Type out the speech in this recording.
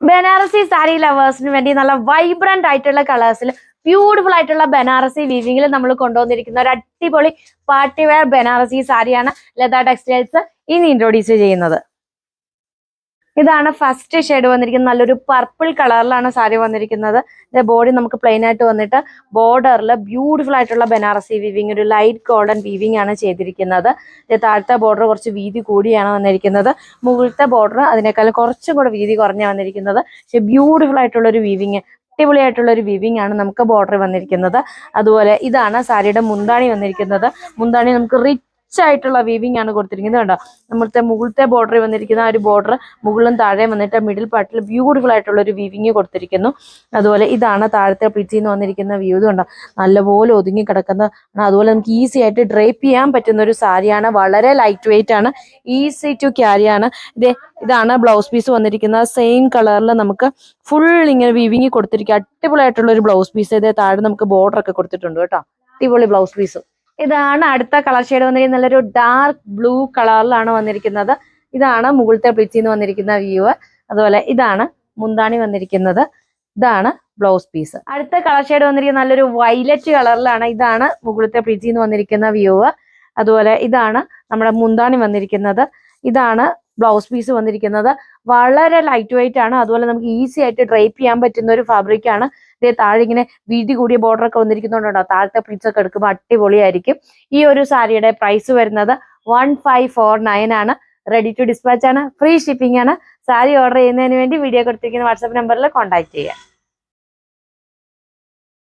ബനാറസി സാരി ലവേഴ്സിന് വേണ്ടി നല്ല വൈബ്രന്റ് ആയിട്ടുള്ള കളേഴ്സിൽ ബ്യൂട്ടിഫുൾ ആയിട്ടുള്ള ബനാറസി വീവിംഗിൽ നമ്മൾ കൊണ്ടുവന്നിരിക്കുന്ന ഒരു അടിപൊളി പാർട്ടി വെയർ ബനാറസി സാരിയാണ് ലത ടെക്സ്റ്റൈൽസ് ഇനി ഇൻട്രോഡ്യൂസ് ചെയ്യുന്നത്. ഇതാണ് ഫസ്റ്റ് ഷെയ്ഡ് വന്നിരിക്കുന്നത്. നല്ലൊരു പർപ്പിൾ കളറിലാണ് സാരി വന്നിരിക്കുന്നത്. ബോഡി നമുക്ക് പ്ലെയിൻ ആയിട്ട് വന്നിട്ട് ബോർഡറിൽ ബ്യൂട്ടിഫുൾ ആയിട്ടുള്ള ബനാറസി വീവിങ് ഒരു ലൈറ്റ് ഗോൾഡൻ വീവിങ് ആണ് ചെയ്തിരിക്കുന്നത്. താഴത്തെ ബോർഡർ കുറച്ച് വീതി കൂടിയാണ് വന്നിരിക്കുന്നത്. മുകളിലത്തെ ബോർഡർ അതിനേക്കാൾ കുറച്ചും കൂടെ വീതി കുറഞ്ഞ വന്നിരിക്കുന്നത്. പക്ഷെ ബ്യൂട്ടിഫുൾ ആയിട്ടുള്ള ഒരു വീവിങ് അടിപൊളിയായിട്ടുള്ള ഒരു വിവിങ് ആണ് നമുക്ക് ബോർഡർ വന്നിരിക്കുന്നത്. അതുപോലെ ഇതാണ് സാരിയുടെ മുന്താണി വന്നിരിക്കുന്നത്. മുന്താണി നമുക്ക് റിച്ച് ആയിട്ടുള്ള വീവിംഗ് ആണ് കൊടുത്തിരിക്കുന്നത് കണ്ടോ? നമ്മളുടെ മുകളിലത്തെ ബോർഡർ വന്നിരിക്കുന്ന ആ ഒരു ബോർഡർ മുകളിലും താഴെ വന്നിട്ട് മിഡിൽ പാർട്ടിൽ ബ്യൂട്ടിഫുൾ ആയിട്ടുള്ള ഒരു വീവിംഗ് കൊടുത്തിരിക്കുന്നു. അതുപോലെ ഇതാണ് താഴത്തെ പ്ലിറ്റിൽ നിന്ന് വന്നിരിക്കുന്ന വ്യൂ ഇത് കണ്ടോ? നല്ലപോലെ ഒതുങ്ങി കിടക്കുന്ന അതുപോലെ നമുക്ക് ഈസി ആയിട്ട് ഡ്രേപ്പ് ചെയ്യാൻ പറ്റുന്ന ഒരു സാരിയാണ് വളരെ ലൈറ്റ് വെയിറ്റ് ആണ്. ഈസി ടു ക്യാരി ആണ്. ഇതേ ഇതാണ് ബ്ലൗസ് പീസ് വന്നിരിക്കുന്നത് സെയിം കളറിൽ നമുക്ക് ഫുൾ ഇങ്ങനെ വീവിങ് കൊടുത്തിരിക്കുക അടിപൊളിയായിട്ടുള്ള ഒരു ബ്ലൗസ് പീസ് ഇതേ താഴെ നമുക്ക് ബോർഡർ ഒക്കെ കൊടുത്തിട്ടുണ്ട് കേട്ടോ. അടിപൊളി ബ്ലൗസ് പീസ് ഇതാണ് അടുത്ത കളർ ഷെയ്ഡ് വന്നിരിക്കുന്നത്. നല്ലൊരു ഡാർക്ക് ബ്ലൂ കളറിലാണ് വന്നിരിക്കുന്നത്. ഇതാണ് മുകളിലത്തെ പ്ലിറ്റിൽ നിന്ന് വന്നിരിക്കുന്ന വ്യൂവ് അതുപോലെ ഇതാണ് മുന്താണി വന്നിരിക്കുന്നത്. ഇതാണ് ബ്ലൗസ് പീസ് അടുത്ത കളർ ഷെയ്ഡ് വന്നിരിക്കുന്ന നല്ലൊരു വൈലറ്റ് കളറിലാണ് ഇതാണ് മുകളിലത്തെ പ്ലിറ്റിൽ നിന്ന് വന്നിരിക്കുന്ന വ്യൂവ് അതുപോലെ ഇതാണ് നമ്മുടെ മുന്താണി വന്നിരിക്കുന്നത്. ഇതാണ് ബ്ലൗസ് പീസ് വന്നിരിക്കുന്നത്. വളരെ ലൈറ്റ് വെയിറ്റ് ആണ്. അതുപോലെ നമുക്ക് ഈസി ആയിട്ട് ഡ്രൈപ്പ് ചെയ്യാൻ പറ്റുന്ന ഒരു ഫാബ്രിക് ആണ്. ഇതേ താഴെ ഇങ്ങനെ വീതി കൂടിയ ബോർഡർ ഒക്കെ വന്നിരിക്കുന്നുണ്ടോ താഴത്തെ പ്ലീറ്റ്സ് ഒക്കെ എടുക്കുമ്പോൾ അടിപൊളിയായിരിക്കും. ഈ ഒരു സാരിയുടെ പ്രൈസ് വരുന്നത് വൺ ഫൈവ് ഫോർ നയൻ ആണ്. റെഡി ടു ഡിസ്പാച്ച് ആണ്. ഫ്രീ ഷിപ്പിംഗ് ആണ്. സാരി ഓർഡർ ചെയ്യുന്നതിന് വേണ്ടി വീഡിയോ കൊടുത്തിരിക്കുന്ന വാട്സാപ്പ് നമ്പറിൽ കോൺടാക്ട് ചെയ്യാം.